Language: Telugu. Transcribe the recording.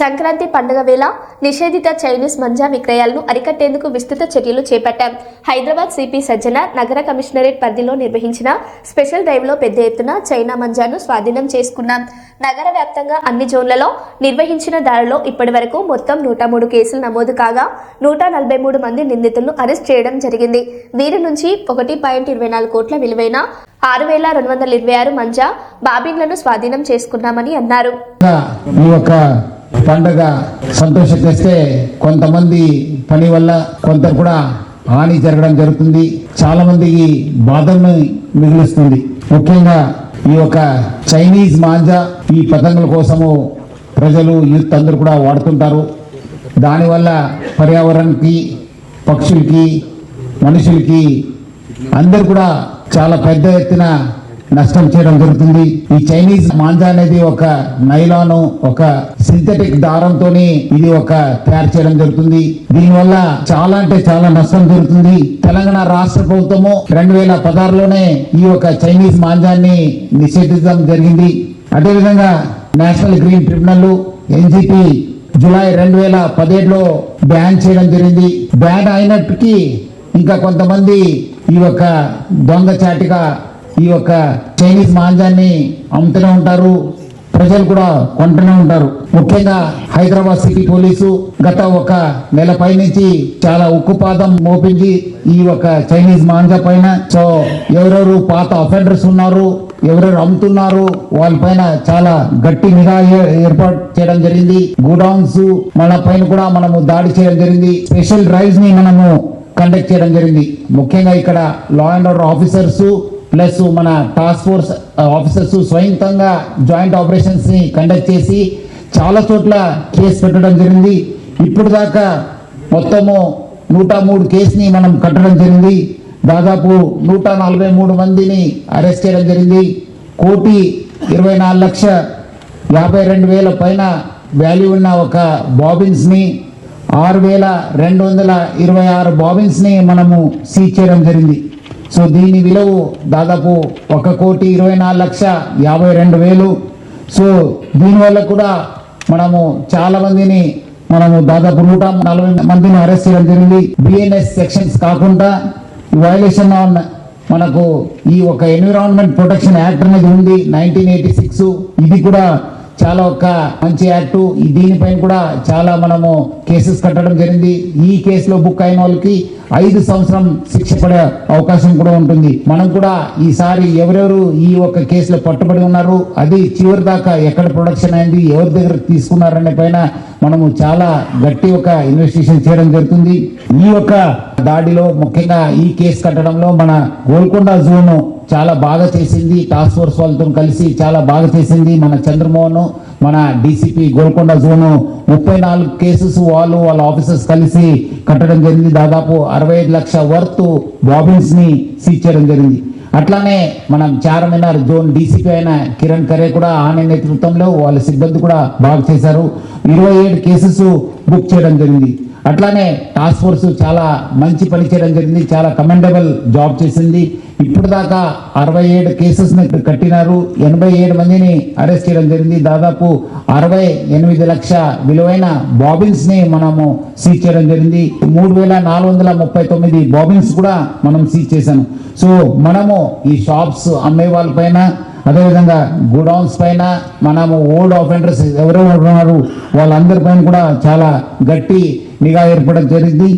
సంక్రాంతి పండుగ వేళ నిషేధిత చైనీస్ మంజా విక్రయాలను అరికట్టేందుకు విస్తృత చర్యలు చేపట్టాం. హైదరాబాద్ సిపి సజ్జన నగర కమిషనరేట్ పరిధిలో నిర్వహించిన స్పెషల్ డ్రైవ్లో పెద్ద ఎత్తున చైనా మంజాను స్వాధీనం చేసుకున్నాం. నగర వ్యాప్తంగా అన్ని జోన్లలో నిర్వహించిన దాడిలో ఇప్పటి వరకు మొత్తం నూట మూడు కేసులు నమోదు కాగా నూట నలభై మూడు మంది నిందితులను అరెస్ట్ చేయడం జరిగింది. వీరి నుంచి ఒకటి పాయింట్ ఇరవై నాలుగు కోట్ల విలువైన ఆరు వేల రెండు వందల ఇరవై ఆరు మంజా బాబిన్లను స్వాధీనం చేసుకున్నామని అన్నారు. పండగ సంతోషం తెస్తే కొంతమంది పని వల్ల కొంత కూడా హాని జరగడం జరుగుతుంది. చాలా మందికి బాధలను మిగులుస్తుంది. ముఖ్యంగా ఈ యొక్క చైనీస్ మాంజా ఈ పతంగుల కోసము ప్రజలు యూత్ అందరూ కూడా వాడుతుంటారు. దానివల్ల పర్యావరణానికి పక్షులకి మనుషులకి అందరు కూడా చాలా పెద్ద ఎత్తున నష్టం చేయడం జరుగుతుంది. ఈ చైనీస్ మాంజా అనేది ఒక నైలాను ఒక సింథటిక్ దారంతోని ఇది ఒక తయారు చేయడం జరుగుతుంది. దీనివల్ల చాలా అంటే చాలా నష్టం జరుగుతుంది. తెలంగాణ రాష్ట్ర ప్రభుత్వము రెండు వేల పదహారులోనే ఈ యొక్క చైనీస్ మాంజాన్ని నిషేధించడం జరిగింది. అదేవిధంగా national green tribunal NGT July రెండు వేల పదిహేడులో బ్యాన్ చేయడం జరిగింది. బ్యాన్ అయినప్పటికీ ఇంకా కొంతమంది ఈ యొక్క దొంగచాటిగా ఈ యొక్క చైనీస్ మాంజాన్ని అమ్ముతూనే ఉంటారు. ప్రజలు కూడా కొంటూనే ఉంటారు. ముఖ్యంగా హైదరాబాద్ సిటీ పోలీసు గత ఒక నెల పై నుంచి చాలా ఉక్కుపాదం మోపించి ఈ యొక్క చైనీస్ మాంజా పైన. సో ఎవరెవరు పాత అఫెండర్స్ ఉన్నారు ఎవరెవరు అమ్ముతున్నారు వాళ్ళపైన చాలా గట్టి నిఘా ఏ- ఏర్పాటు చేయడం జరిగింది. గోడౌన్స్ మన పైన కూడా మనము దాడి చేయడం జరిగింది. స్పెషల్ డ్రైవ్స్ని మనము కండక్ట్ చేయడం జరిగింది. ముఖ్యంగా ఇక్కడ law and order officers plus మన టాస్క్ ఫోర్స్ ఆఫీసర్స్ స్వయంతంగా జాయింట్ ఆపరేషన్స్ని కండక్ట్ చేసి చాలా చోట్ల కేసు పెట్టడం జరిగింది. ఇప్పుడు దాకా మొత్తము నూట మూడు కేసుని మనం కట్టడం జరిగింది. దాదాపు నూట నలభై మూడు మందిని అరెస్ట్ చేయడం జరిగింది. కోటి ఇరవై నాలుగు లక్ష యాభై రెండు వేల పైన వాల్యూ ఉన్న ఒక బాబిన్స్ని ఆరు వేల రెండు వందల ఇరవై ఆరు బాబిన్స్ని మనము సీజ్ చేయడం జరిగింది. సో దీని విలువ దాదాపు ఒక కోటి ఇరవై నాలుగు లక్ష యాభై రెండు వేలు. సో దీనివల్ల కూడా మనము చాలా మందిని మనము దాదాపు నూట నలభై మందిని అరెస్ట్ చేయడం జరిగింది. బిఎన్ఎస్ సెక్షన్స్ కాకుండా వైలేషన్ ఆన్ మనకు ఈ ఒక ఎన్విరాన్మెంట్ ప్రొటెక్షన్ యాక్ట్ అనేది ఉంది నైన్టీన్ ఎయిటీ సిక్స్ ఇది కూడా చాలా ఒక మంచి యాక్ట్. దీనిపైన కూడా చాలా మనము కేసెస్ కట్టడం జరిగింది. ఈ కేసులో బుక్ అయిన వాళ్ళకి ఐదు సంవత్సరం శిక్ష పడే అవకాశం కూడా ఉంటుంది. మనం కూడా ఈసారి ఎవరెవరు ఈ ఒక కేసులో పట్టుబడి ఉన్నారు అది చివరి దాకా ఎక్కడ ప్రొడక్షన్ అయింది ఎవరి దగ్గర తీసుకున్నారనే పైన మనము చాలా గట్టి ఒక ఇన్వెస్టిగేషన్ చేయడం జరుగుతుంది. ఈ యొక్క దాడిలో ముఖ్యంగా ఈ కేసు కట్టడంలో మన గోల్కొండ జోను చాలా బాగా చేసింది టాస్క్ ఫోర్స్ వాళ్ళతో కలిసి చాలా బాగా చేసింది మన చంద్రమోహన్ మన డీసీపీ గోల్కొండ జోను. ముప్పై నాలుగు కేసెస్ వాళ్ళు వాళ్ళ ఆఫీసర్స్ కలిసి కట్టడం జరిగింది. దాదాపు అరవై ఐదు లక్షల వర్త్ బాబిన్స్ని సీజ్ చేయడం జరిగింది. అట్లానే మనం చార్మినార్ జోన్ డీసీపీ అయిన కిరణ్ ఖరే కూడా ఆమె నేతృత్వంలో వాళ్ళ సిబ్బంది కూడా బాగా చేశారు. ఇరవై ఏడు కేసెస్ బుక్ చేయడం జరిగింది. అట్లానే టాస్క్ ఫోర్స్ చాలా మంచి పని చేయడం జరిగింది. చాలా కమెండబుల్ జాబ్ చేసింది. ఇప్పుడు దాకా అరవై ఏడు కేసెస్ని కట్టినారు. ఎనభై ఏడు మందిని అరెస్ట్ చేయడం జరిగింది. దాదాపు అరవై ఎనిమిది లక్ష విలువైన బాబిన్స్ని మనము సీజ్ చేయడం జరిగింది. మూడు వేల నాలుగు వందల ముప్పై తొమ్మిది బాబిన్స్ కూడా మనం సీజ్ చేశాము సో మనము ఈ షాప్స్ అమ్మే వాళ్ళ పైన అదేవిధంగా గోడౌన్స్ పైన మనము ఓల్డ్ ఆఫెండర్స్ ఎవరెవరు ఉన్నారు వాళ్ళందరి పైన కూడా చాలా గట్టి నిఘా ఏర్పడడం జరిగింది.